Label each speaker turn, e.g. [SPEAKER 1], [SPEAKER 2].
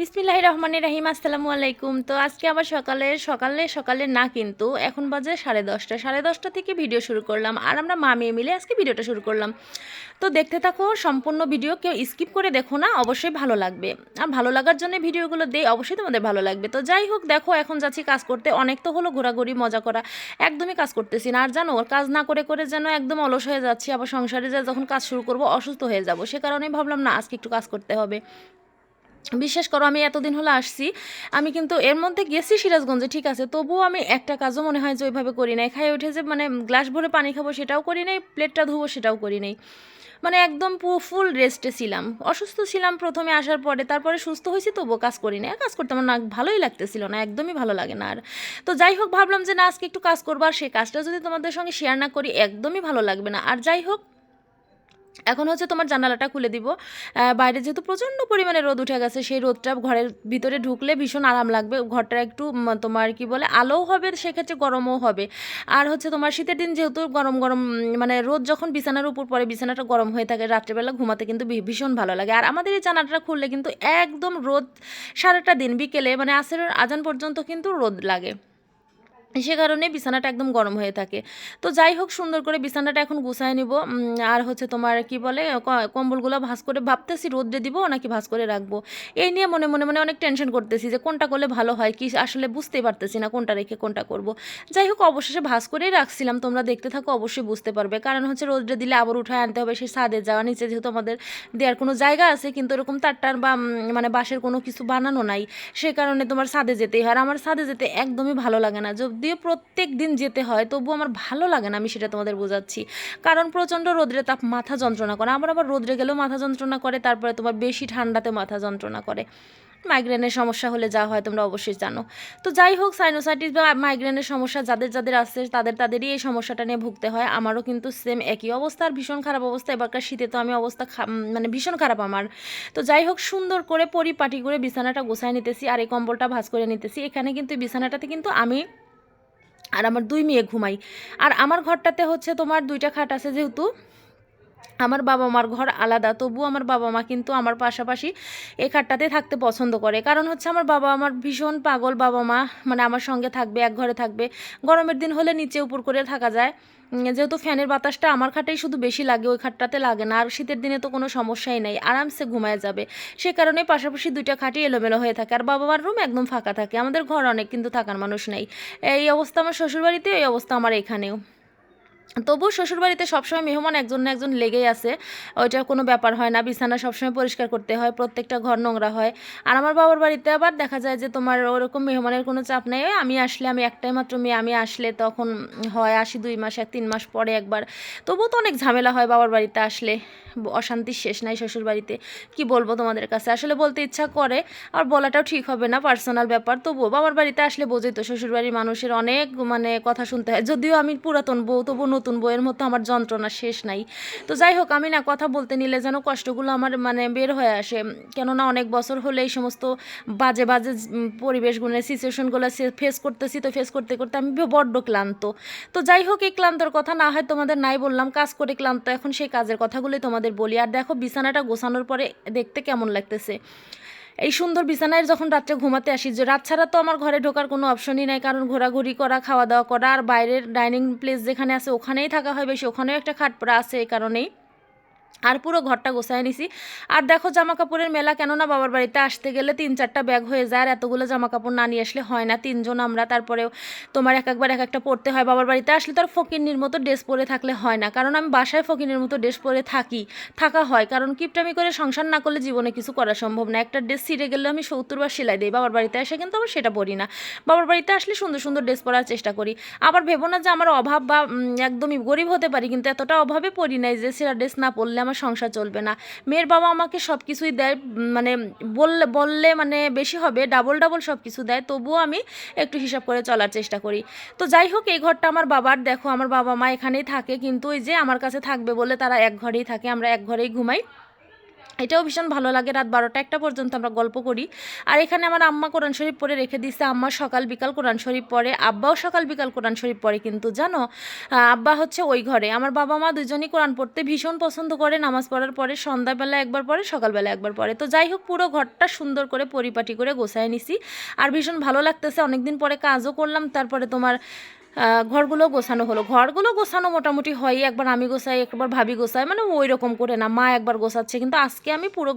[SPEAKER 1] বিসমিল্লাহ রহমান রাহিম, আসসালামু আলাইকুম। তো আজকে আবার সকালে সকালে সকালে না কিন্তু এখন বাজে সাড়ে দশটা। সাড়ে দশটা থেকে ভিডিও শুরু করলাম আর আমরা মা মেয়ে মিলে আজকে ভিডিওটা শুরু করলাম। তো দেখতে থাকো, সম্পূর্ণ ভিডিও কেউ স্কিপ করে দেখো না, অবশ্যই ভালো লাগবে। আর ভালো লাগার জন্য ভিডিওগুলো দেই অবশ্যই তোমাদের ভালো লাগবে। তো যাই হোক, দেখো, এখন যাচ্ছি কাজ করতে। অনেক তো হলো ঘোরাঘুরি, মজা করা, একদমই কাজ করতেছি না। আর জানো, কাজ না করে করে যেন একদম অলস হয়ে যাচ্ছি। আবার সংসারে যা যখন কাজ শুরু করব, অসুস্থ হয়ে যাব, সে কারণে ভাবলাম না, আজকে একটু কাজ করতে হবে। বিশ্বাস করো, আমি এতদিন হলো আসছি, আমি কিন্তু এর মধ্যে গেছি সিরাজগঞ্জে, ঠিক আছে? তবুও আমি একটা কাজও মনে হয় যে ওইভাবে করি নাই। খাই উঠে যে মানে গ্লাস ভরে পানি খাব সেটাও করি নাই, প্লেটটা ধুবো সেটাও করি নাই। মানে একদম পু ফুল রেস্টে ছিলাম। অসুস্থ ছিলাম প্রথমে আসার পরে, তারপরে সুস্থ হয়েছি, তবুও কাজ করি না কাজ করতে আমার না ভালোই লাগতেছিল না, একদমই ভালো লাগে না আর। তো যাই হোক, ভাবলাম যে না, আজকে একটু কাজ করব, আর সেই কাজটা যদি তোমাদের সঙ্গে শেয়ার না করি, একদমই ভালো লাগবে না। আর যাই হোক এখন হচ্ছে তোমার জানালাটা খুলে দিব। বাইরে যেহেতু প্রচণ্ড পরিমাণে রোদ উঠে গেছে, সেই রোদটা ঘরের ভিতরে ঢুকলে ভীষণ আরাম লাগবে। ঘরটা একটু তোমার কি বলে, আলোও হবে, সেক্ষেত্রে গরমও হবে। আর হচ্ছে তোমার শীতের দিন যেহেতু গরম গরম মানে রোদ যখন বিছানার উপর পরে বিছানাটা গরম হয়ে থাকে, রাত্রেবেলা ঘুমাতে কিন্তু ভীষণ ভালো লাগে। আর আমাদের এই জানালাটা খুললে কিন্তু একদম রোদ সারাটা দিন, বিকেলে মানে আসের আজান পর্যন্ত কিন্তু রোদ লাগে। সে কারণে বিছানাটা একদম গরম হয়ে থাকে। তো যাই হোক, সুন্দর করে বিছানাটা এখন গুছায় নিব। আর হচ্ছে তোমার কি বলে কম্বলগুলো ভাঁজ করে, ভাবতেছি রোদ্রে দিব নাকি ভাঁজ করে রাখব। এই নিয়ে মনে মনে মনে অনেক টেনশন করতেছি যে কোনটা করলে ভালো হয়, কি আসলে বুঝতেই পারতেছি না কোনটা রেখে কোনটা করব। যাই হোক, অবশেষে ভাঁজ করেই রাখছিলাম। তোমরা দেখতে থাকো, অবশ্যই বুঝতে পারবে। কারণ হচ্ছে রোদ্রে দিলে আবার উঠায় আনতে হবে, সেই ছাদে যাওয়া। নিচে যেহেতু আমাদের দেওয়ার কোনো জায়গা আছে, কিন্তু এরকম তারটার বা মানে বাঁশের কোনো কিছু বানানো নাই। সে কারণে তোমার ছাদে যেতেই হয়। আর আমার ছাদে যেতে একদমই ভালো লাগে না। যদিও প্রত্যেক দিন যেতে হয় তবুও আমার ভালো লাগে না আমি সেটা তোমাদের বোঝাচ্ছি। কারণ প্রচণ্ড রোদ্রে তাপ মাথা যন্ত্রণা করে। আমার আবার রোদ্রে গেলেও মাথা যন্ত্রণা করে, তারপরে তোমার বেশি ঠান্ডাতে মাথা যন্ত্রণা করে। মাইগ্রেনের সমস্যা হলে যা হয় তোমরা অবশ্যই জানো। তো যাই হোক সাইনোসাইটিস বা মাইগ্রেনের সমস্যা যাদের যাদের আছে, তাদের তাদেরই এই সমস্যাটা নিয়ে ভুগতে হয়। আমারও কিন্তু সেম একই অবস্থা, আর ভীষণ খারাপ অবস্থা। এবারকার শীতে তো আমি অবস্থা মানে ভীষণ খারাপ আমার। তো যাই হোক, সুন্দর করে পরিপাটি করে বিছানাটা গোছায় নিতেছি, আর এই কম্বলটা ভাঁজ করে নিতেছি। এখানে কিন্তু বিছানাটাতে কিন্তু আমি আর আমার দুই মেয়ে ঘুমাই। আর আমার ঘরটাতে হচ্ছে তোমার দুইটা খাট আছে যেহেতু আমার বাবা মার ঘর আলাদা, তবুও আমার বাবা মা কিন্তু আমার পাশাপাশি এই খাটটাতে থাকতে পছন্দ করে। কারণ হচ্ছে আমার বাবা আমার ভীষণ পাগল বাবা মা মানে আমার সঙ্গে থাকবে, এক ঘরে থাকবে। গরমের দিন হলে নিচে উপর করে থাকা যায়। যেহেতু ফ্যানের বাতাসটা আমার খাটেই শুধু বেশি লাগে, ওই খাটটাতে লাগে না। আর শীতের দিনে তো কোনো সমস্যাই নাই, আরামসে ঘুমায় যাবে। সে কারণে পাশাপাশি দুইটা খাটই এলোমেলো হয়ে থাকে। আর বাবা মার রুম একদম ফাঁকা থাকে। আমাদের ঘর অনেক কিন্তু থাকার মানুষ নেই। এই অবস্থা আমার শ্বশুরবাড়িতে এই অবস্থা আমার এখানেও। তবুও শ্বশুরবাড়িতে সবসময় মেহমান একজন না একজন লেগেই আছে। ওইটা কোনো ব্যাপার হয় না। বিছানা সবসময় পরিষ্কার করতে হয়, প্রত্যেকটা ঘর নোংরা হয়। আর আমার বাবার বাড়িতে আবার দেখা যায় যে তোমার ওরকম মেহমানের কোনো চাপ নেই। আমি আসলে, আমি একটাই মাত্র মেয়ে, আমি আসলে তখন হয় আসি দুই মাস, এক তিন মাস পরে একবার। তবুও তো অনেক ঝামেলা হয় বাবার বাড়িতে আসলে। অশান্তির শেষ নাই শ্বশুর বাড়িতে কি বলব তোমাদের কাছে? আসলে বলতে ইচ্ছা করে, আর বলাটাও ঠিক হবে না, পার্সোনাল ব্যাপার। তবুও বাবার বাড়িতে আসলে বোঝোই তো শ্বশুর বাড়ির মানুষের অনেক মানে কথা শুনতে হয়। যদিও আমি পুরাতন বউ তবু নতুন বইয়ের মতো আমার যন্ত্রণা শেষ নাই। তো যাই হোক, আমি না কথা বলতে নিলে যেন কষ্টগুলো আমার মানে বের হয়ে আসে। কেননা অনেক বছর হলে এই সমস্ত বাজে বাজে পরিবেশগুলো, সিচুয়েশনগুলো ফেস করতেছি তো ফেস করতে করতে আমি বড্ড ক্লান্ত। তো যাই হোক, এই ক্লান্তর কথা না হয় তোমাদের নাই বললাম, কাজ করে ক্লান্ত। এখন সেই কাজের কথাগুলোই তোমাদের বলি। আর দেখো, বিছানাটা গোছানোর পরে দেখতে কেমন লাগতেছে। এই সুন্দর বিছানায় যখন রাত্রে ঘুমাতে আসি, যে রাত ছাড়া তো আমার ঘরে ঢোকার কোনো অপশনই নাই, কারণ ঘোরাঘুরি করা খাওয়া দাওয়া করা, আর বাইরের ডাইনিং প্লেস যেখানে আছে ওখানেই থাকা হয় বেশি, ওখানেও একটা খাটপড়া আছে এই কারণেই। আর পুরো ঘরটা গোছায় নিছি। আর দেখো জামা কাপড়ের মেলা কেননা বাবার বাড়িতে আসতে গেলে তিন চারটা ব্যাগ হয়ে যায়, আর এতগুলো জামা কাপড় না নিয়ে আসলে হয় না। তিনজন আমরা, তারপরেও তোমার এক একবার এক একটা পরতে হয়। বাবার বাড়িতে আসলে তো আর ফকিরনির মতো ড্রেস পরে থাকলে হয় না। কারণ আমি বাসায় ফকিনের মতো ড্রেস পরে থাকি, থাকা হয়। কারণ কিপটামি করে সংসার না করলে জীবনে কিছু করা সম্ভব না। একটা ড্রেস ছিঁড়ে গেলে আমি সত্তর বার সেলাই দিই। বাবার বাড়িতে এসে কিন্তু আবার সেটা পরি না। বাবার বাড়িতে আসলে সুন্দর সুন্দর ড্রেস পরার চেষ্টা করি। আবার ভেবো না যে আমার অভাব বা একদমই গরিব হতে পারি, কিন্তু এতটা অভাবে পড়ি নাই যে সেরা ড্রেস না পরলে আমার সংসার চলবে না। মেয়ের বাবা আমাকে সব কিছুই দেয় মানে বললে বললে মানে বেশি হবে ডাবল ডাবল সব কিছু দেয়, তবুও আমি একটু হিসাব করে চলার চেষ্টা করি। তো যাই হোক, এই ঘরটা আমার বাবার, দেখো আমার বাবা মা এখানেই থাকে, কিন্তু ওই যে আমার কাছে থাকবে বলে তারা এক ঘরেই থাকে, আমরা এক ঘরেই ঘুমাই। এটাও ভীষণ ভালো লাগে। রাত বারোটা একটা পর্যন্ত আমরা গল্প করি। আর এখানে আমার আম্মা কোরআন শরীফ পড়ে রেখে দিচ্ছে আম্মা সকাল বিকাল কোরআন শরীফ পড়ে, আব্বাও সকাল বিকাল কোরআন শরীফ পড়ে। কিন্তু জানো আব্বা হচ্ছে ওই ঘরে। আমার বাবা মা দুজনই কোরআন পড়তে ভীষণ পছন্দ করে। নামাজ পড়ার পরে, সন্ধ্যাবেলা একবার পরে সকালবেলা একবার পরে তো যাই হোক, পুরো ঘরটা সুন্দর করে পরিপাটি করে গোছায় নিছি। আর ভীষণ ভালো লাগতেছে। অনেকদিন পরে কাজও করলাম। তারপরে তোমার ঘরগুলো গোছানো হলো। ঘরগুলো গোছানো মোটামুটি হয় একবার আমি গোছাই, একবার ভাবি গোছাই মানে ওই রকম করে না, মা একবার গোছাচ্ছে, কিন্তু আজকে আমি পুরো